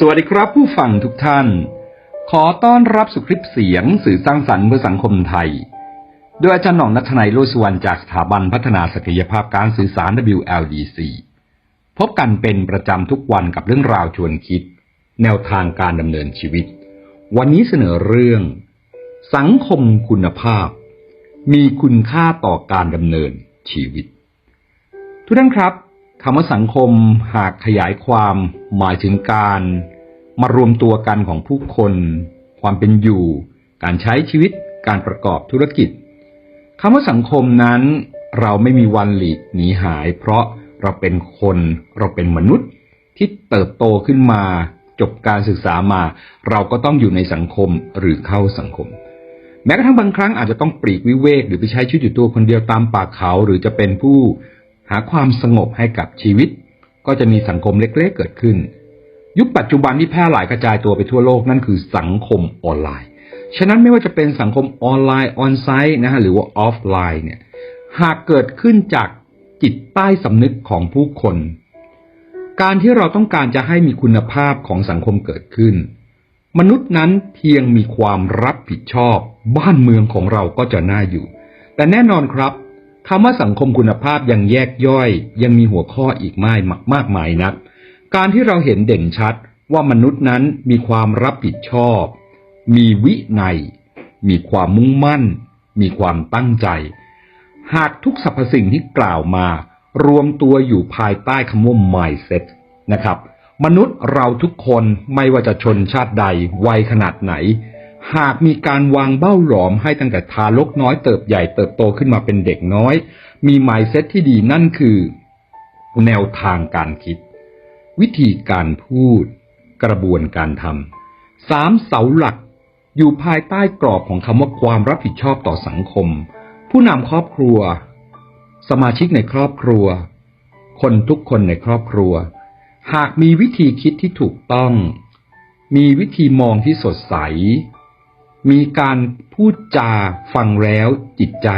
สวัสดีครับผู้ฟังทุกท่าน ขอต้อนรับสุคลิปเสียงสื่อสร้างสรรค์เพื่อสังคมไทย โดยอาจารย์หน่องนัทนายโลสุวรรณจากสถาบันพัฒนาศักยภาพการสื่อสาร WLDC พบกันเป็นประจำทุกวันกับเรื่องราวชวนคิด แนวทางการดำเนินชีวิต วันนี้เสนอเรื่อง สังคมคุณภาพ มีคุณค่าต่อการดำเนินชีวิต ทุกท่านครับ คำว่าสังคมหากขยายความหมายถึงการมารวมตัวกันของผู้คน ความเป็นอยู่ การใช้ชีวิต การประกอบธุรกิจคำว่าสังคมนั้น เราไม่มีวันหลีกหนีหาย เพราะเราเป็นคน เราเป็นมนุษย์ที่เติบโตขึ้นมา จบการศึกษามา เราก็ต้องอยู่ในสังคมหรือเข้าสังคม แม้กระทั่งบางครั้งอาจจะต้องปลีกวิเวกหรือไปใช้ชีวิตอยู่ตัวคนเดียวตามป่าเขาหรือจะเป็นผู้ หาความสงบให้กับชีวิต ก็จะมีสังคมเล็กๆเกิดขึ้น ยุคปัจจุบันที่แพร่หลายกระจายตัวไปทั่วโลกนั่นคือสังคมออนไลน์ ฉะนั้นไม่ว่าจะเป็นสังคมออนไลน์ออนไซต์นะฮะหรือว่าออฟไลน์เนี่ยหากเกิดขึ้นจากจิตใต้สำนึกของผู้คน การที่เราต้องการจะให้มีคุณภาพของสังคมเกิดขึ้น มนุษย์นั้นเพียงมีความรับผิดชอบ บ้านเมืองของเราก็จะน่าอยู่ แต่แน่นอนครับ คำว่าสังคมคุณภาพยังแยกย่อย ยังมีหัวข้ออีกมากมากมายนัก การที่เราเห็นเด่นชัดว่ามนุษย์นั้นมีความรับผิดชอบ มีวินัย มีความมุ่งมั่น มีความตั้งใจ หากทุกสรรพสิ่งที่กล่าวมา รวมตัวอยู่ภายใต้คำว่า mindset นะครับ มนุษย์เราทุกคนไม่ว่าจะชนชาติใดวัยขนาดไหน หากมีการวางเบ้าหลอมให้ตั้งแต่ทารกน้อยเติบใหญ่เติบโตขึ้นมาเป็นเด็กน้อย มี mindset ที่ดีนั่นคือ แนวทางการคิด วิธีการพูด กระบวนการทำสามเสาหลัก อยู่ภายใต้กรอบของคำว่าความรับผิดชอบต่อสังคม ผู้นำครอบครัว สมาชิกในครอบครัว คนทุกคนในครอบครัว หากมีวิธีคิดที่ถูกต้อง มีวิธีมองที่สดใส มีการพูดจาฟังแล้วจิตใจ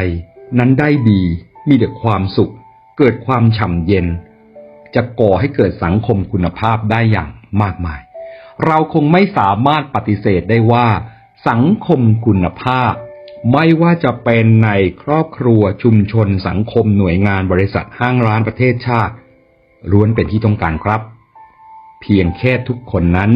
นั้นได้ดี มีแต่ความสุข เกิดความฉ่ำเย็น จะก่อให้เกิดสังคมคุณภาพได้อย่างมากมาย เราคงไม่สามารถปฏิเสธได้ว่า สังคมคุณภาพ ไม่ว่าจะเป็นในครอบครัวชุมชนสังคมหน่วยงานบริษัทห้างร้านประเทศชาติล้วนเป็นที่ต้องการครับ เพียงแค่ทุกคนนั้น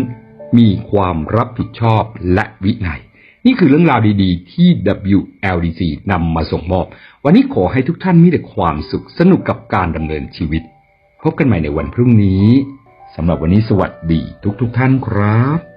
มีความรับผิดชอบและวินัย นี่คือเรื่องราวดีๆ ที่ WLDC นำมาส่งมอบ วันนี้ขอให้ทุกท่านมีแต่ความสุขสนุกกับการดำเนินชีวิต พบกันใหม่ในวันพรุ่งนี้สำหรับวันนี้สวัสดีทุกๆทท่านครับ